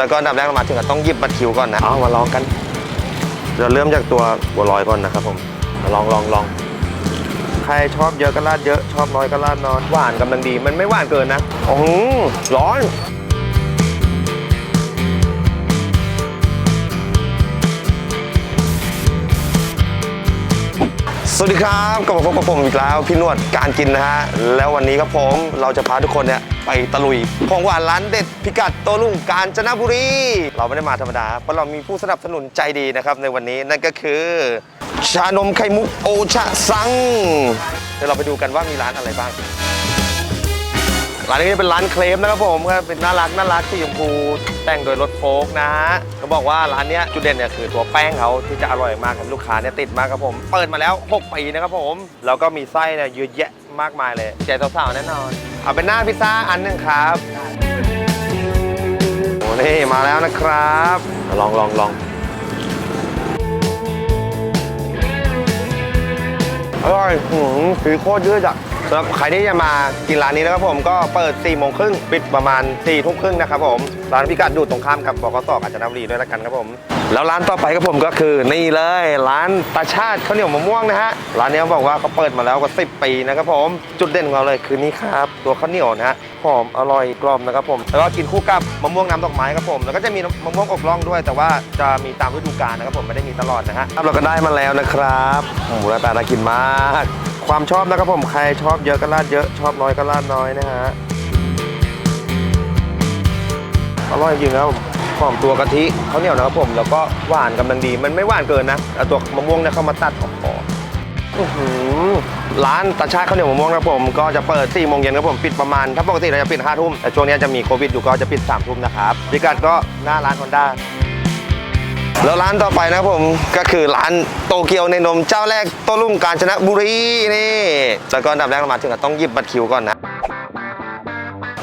แล้วก็อันดับแรกเรามาถึงก็ต้องหยิบบัตรคิวก่อนนะเอามาลองกันเราเริ่มจากตัวบัวลอยก่อนนะครับผมมาลองลองลองใครชอบเยอะก็ราดเยอะชอบน้อยก็ราดน้อยหวานกำลังดี มันไม่หวานเกินนะโอ้โหร้อน สวัสดีครับกลับมาพบกับผมอีกแล้วพี่นวดการกินนะฮะแล้ววันนี้ครับผมเราจะพาทุกคนเนี่ยไปตะลุยของหวานร้านเด็ดพิกัดโตลุ่งกาญจนบุรี เราไม่ได้มาธรรมดาเพราะเรามีผู้สนับสนุนใจดีนะครับในวันนี้นั่นก็คือ ชานมไข่มุกโอชะซังเดี๋ยวเราไปดูกันว่ามีร้านอะไรบ้าง ร้านนี้เป็นร้านเคลมนะครับผมครับเป็นน่ารักน่ารักสีชมพูแต่งโดยรถโฟล์กนะฮะเขาบอกว่าร้านนี้จุดเด่นเนี่ยคือตัวแป้งเขาที่จะอร่อยมากครับลูกค้าเนี่ยติดมากครับผมเปิดมาแล้ว 6 ปีนะครับผม แล้วก็มีไส้เนี่ยเยอะแยะมากมายเลยใจสาวๆแน่นอน เอาเป็นหน้าพิซซ่าอันหนึ่งครับโอ้นี่มาแล้วนะครับ ลองลองลองอร่อยหืมสีโคตรยืดอะ สำหรับใครที่จะมากินร้านนี้นะครับผมก็เปิด4ี่โมงครึ่งปิดประมาณ4ี่ทุ่มครึ่งนะครับผมร้านพิกัดอยู่ตรงข้ามกับบกสกาญจนบุรีด้วยละกันครับผม แล้วร้านต่อไปครับผมก็คือนี่เลยร้านตาชาติข้าวเหนียวมะม่วงนะฮะร้านนี้เขาบอกว่าเขาเปิดมาแล้วกว่า10 ปีนะครับผม จุดเด่นของเราเลยคือนี่ครับตัวข้าวเหนียวนะฮะหอมอร่อยกรอบนะครับผมแล้วก็กินคู่กับมะม่วงน้ำดอกไม้ครับผม แล้วก็จะมีมะม่วงอกล่องด้วย แต่ว่าจะมีตามฤดูกาลนะครับผมไม่ได้มีตลอดนะฮะเราก็ได้มาแล้วนะครับหมูระตาน่ากินมาก ความชอบนะครับผมใครชอบเยอะก็ราดเยอะชอบน้อยก็ราดน้อยนะฮะอร่อยจริงครับผมหอมตัวกะทิข้าวเหนียวนะครับผมแล้วก็หวานกำลังดี มันไม่หวานเกินนะเอาตัวมะม่วงเนี่ยเข้ามาตัดหอมๆอื้อหือร้านตาชาติข้าวเหนียวมะม่วงนะครับผมก็จะเปิด4โมงเย็นครับผมปิดประมาณ ถ้าปกติเราจะปิด5ทุ่มแต่ช่วงนี้จะมีโควิดอยู่ก็จะปิด3ทุ่มนะครับพิกัดก็หน้าร้านฮอนด้า แล้วร้านต่อไปนะผมก็คือร้านโตเกียวในนมเจ้าแรกโตลุ่งกาญจนบุรีนี่แล้วก็อันดับแรกเรามาถึงต้องหยิบบัตรคิวก่อนนะ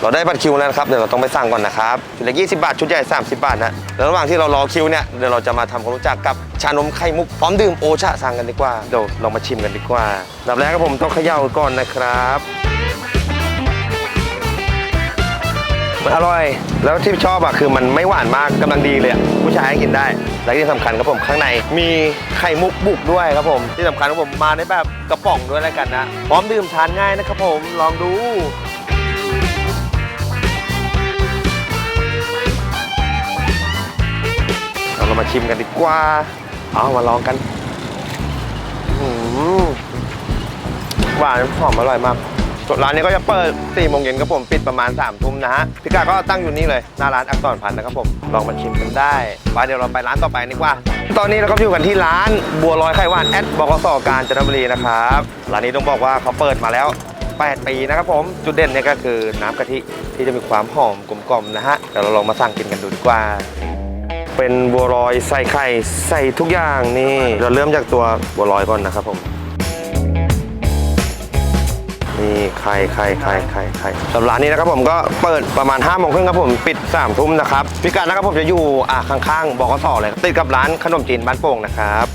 เราได้บัตรคิวแล้วนะครับเดี๋ยวเราต้องไปสั่งก่อนนะครับชุดเล็ก20 บาท ชุดใหญ่ 30 บาทนะแล้วระหว่างที่เรารอคิวเนี่ยเดี๋ยวเราจะมาทำความรู้จักกับชานมไข่มุกพร้อมดื่มโอชะสั่งกันดีกว่าเดี๋ยวลองมาชิมกันดีกว่าอันดับแรกครับผมต้องเขย่าก่อนนะครับ มันอร่อย แล้วที่ชอบอะคือมันไม่หวานมากกำลังดีเลยอะผู้ชายให้กินได้ และที่สำคัญครับผมข้างใน มีไข่มุกบุกด้วยครับผม ที่สำคัญครับผมมาในแบบกระป๋องด้วยแล้วกันนะ พร้อมดื่มทานง่ายนะครับผมลองดูเรามาชิมกันดีกว่า เอามาลองกันหวานหอมอร่อยมาก ร้านนี้ก็จะเปิด4โมงเย็นครับผมปิดประมาณ3ทุ่มนะฮะพิกัดก็ตั้งอยู่นี่เลยหน้าร้านอักษรพันธ์นะครับผมลองมาชิมกันได้ไปเดี๋ยวเราไปร้านต่อไปดีกว่า ตอนนี้เราก็อยู่กันที่ร้านบัวลอยไข่หวานแอดบกสกาญจนบุรีนะครับร้านนี้ต้องบอกว่าเขาเปิดมาแล้ว 8 ปีนะครับผมจุดเด่นเนี่ยก็คือน้ำกะทิที่จะมีความหอมกลมกล่อมนะฮะเดี๋ยวเราลองมาสั่งกินกันดูดีกว่าเป็นบัวลอยใส่ไข่ใส่ทุกอย่างนี่ เราเริ่มจากตัวบัวลอยก่อนนะครับผม ไข่ไข่ไข่ไข่ไข่สำหรับร้านนี้นะครับผมก็เปิดประมาณ5้าโมงครึ่งครับผมปิด3ามทุ่มนะครับพิกัดนะครับผมจะอยู่อะข้างๆบกสเลยติดกับร้านขนมจีนบ้านโป่งนะครับ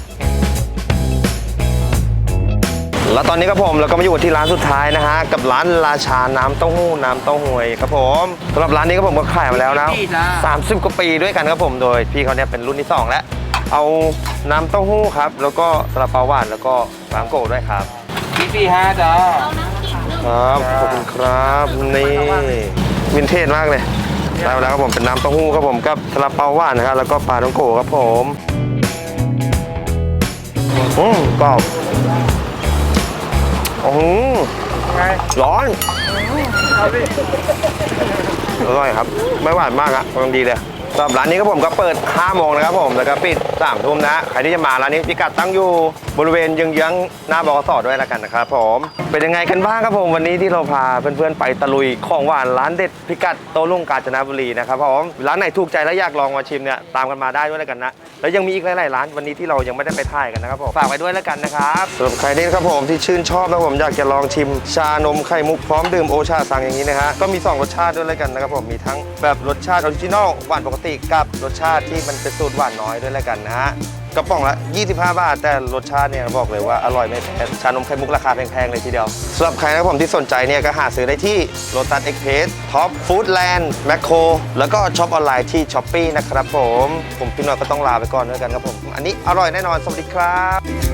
แล้วตอนนี้ครับผมเราก็มาอยู่ที่ร้านสุดท้ายนะฮะกับร้านราชาน้ำเต้าหู้น้ำเต้าหวยครับผมสำหรับร้านนี้ครับผมก็ขายมาแล้วนะ30 กว่าปีด้วยกันครับผมโดยพี่เขาเนี่ยเป็นรุ่นที่ 2 แล้ว เอาน้ำเต้าหู้ครับ แล้วก็ซาลาเปาหวานแล้วก็บางโกะด้วยครับพี่พี่ห้าจ้า ครับ ขอบคุณครับ นี่ วินเทจมากเลยได้มาแล้วครับผมเป็นน้ำเต้าหู้ครับผมกับซาลาเปาหวานนะครับแล้วก็ปลาต้องโกะครับผมอืมกรอบโอ้โหไงร้อนเอาดิอร่อยครับ ไม่หวานมากอะกำลังดีเลย สำหรับร้านนี้ครับผมก็เปิด 5 โมงนะครับผม แล้วก็ปิด3ทุ่มนะ ใครที่จะมาร้านนี้พิกัดตั้งอยู่บริเวณเยื้องๆหน้าบกสด้วยแล้วกันนะครับผม เป็นยังไงกันบ้างครับผมวันนี้ที่เราพาเพื่อนๆไปตะลุยของหวานร้านเด็ดพิกัดโตลุ่งกาญจนบุรีนะครับผมร้านไหนถูกใจและอยากลองมาชิมเนี่ยตามกันมาได้ด้วยแล้วกันนะ แล้วยังมีอีกหลายๆร้านวันนี้ที่เรายังไม่ได้ไปถ่ายกันนะครับผมฝากไว้ด้วยแล้วกันนะครับสำหรับใครที่ครับผมที่ชื่นชอบนะผมอยากจะลองชิมชานมไข่มุกพร้อมดื่มโอชาสั่งอย่างนี้นะฮะก็มี 2 รสชาติด้วยแล้วกันนะครับผมมีทั้งแบบรสชาติออริจินอลหวานปกติกับรสชาติที่มันเป็นสูตรหวานน้อยด้วยแล้วกันนะฮะกระป๋องละ 25 บาท แต่รสชาติเนี่ยบอกเลยว่าอร่อยไม่แพ้ชานมไข่มุกราคาแพงๆเลยทีเดียวสำหรับใครนะครับผมที่สนใจเนี่ยก็หาซื้อได้ที่โ o ตัสเอ็กเพสท็อปฟู้ดแลนด์แมคโครแล้วก็ช็อปออนไลน์ที่ช้อปปีนะครับผม ผมพี่น้อยก็ต้องลาไปก่อนด้วยกันครับผม อันนี้อร่อยแน่นอน สวัสดีครับ